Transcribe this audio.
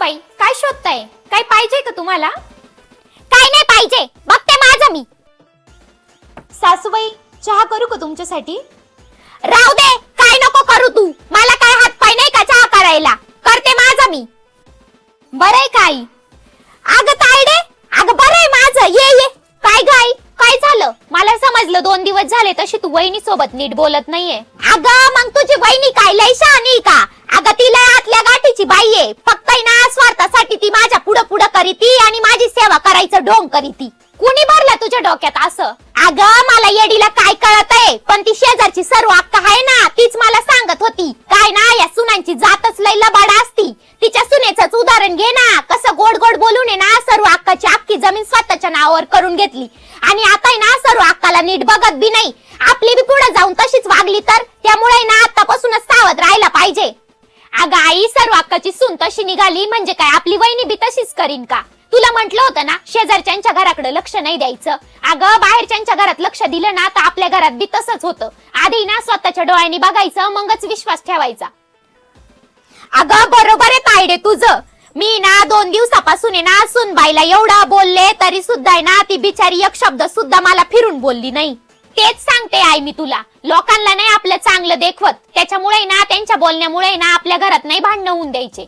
सासूबाई काय शोधताय? काय पाहिजे का तुम्हाला? काय नाही पाहिजे. बघते माझं मी. सासूबाई चहा करू का तुमच्यासाठी? राहू दे. काय नको करू तू. मला काय हात पाय नाही का चहा करायला? करते माझं मी. बरंय काय? अगं तायडे अगं बरंय माझं. ये ये. काय गाय काय झालं? मला समजलं दोन दिवस झाले तशी तू वहिनी सोबत नीट बोलत नाहीये. अगं मग तुझी वहिनी काय? लय शहाणी का अगं ती लय आतल्या गाठीची बाई आहे फक्त आहे ती माझ्या पुढं पुढं करीती आणि माझी सेवा करायचं ढोंग करीती. कुणी भरलं तुझ्या डोक्यात असं? अगं मला येडीला काय कळत आहे पण ती शेजारची सर्व अक्का आहे ना तीच मला सांगत होती. काय ना या सुनांची जातच लय लबाड असती. तिच्या सुनेच उदाहरण घे ना. कसं गोड गोड बोलून आहे ना सर्व अक्काची अख्खी जमीन स्वतःच्या नावावर करून घेतली. आणि आता आहे ना सर्व अक्काला नीट बघत बी नाही. आपली बी पुढे जाऊन तशीच वागली तर? त्यामुळे ना अगं आई सर्व अक्काची सून तशी निघाली म्हणजे काय? आपली वहिनी बी तशीच करीन का? तुला म्हंटल होतं ना शेजारच्यांच्या घराकडे लक्ष नाही द्यायचं. अगं बाहेरच्यांच्या घरात लक्ष दिलं ना तर आपल्या घरात बी तसंच होतं. आधी ना स्वतःच्या डोळ्यांनी बघायचं मगच विश्वास ठेवायचा. अगं बरोबर आहे तायडे तुझं. मी ना दोन दिवसापासून आहे ना सुनबाईला एवढा बोलले तरी सुद्धा आहे ना ती बिचारी एक शब्द सुद्धा मला फिरून बोलली नाही. तेच सांगते आई मी तुला. लोकांना नाही आपलं चांगलं देखवत. त्याच्यामुळे ना त्यांच्या बोलण्यामुळे ना आपल्या घरात नाही भांडणं होऊन द्यायचे.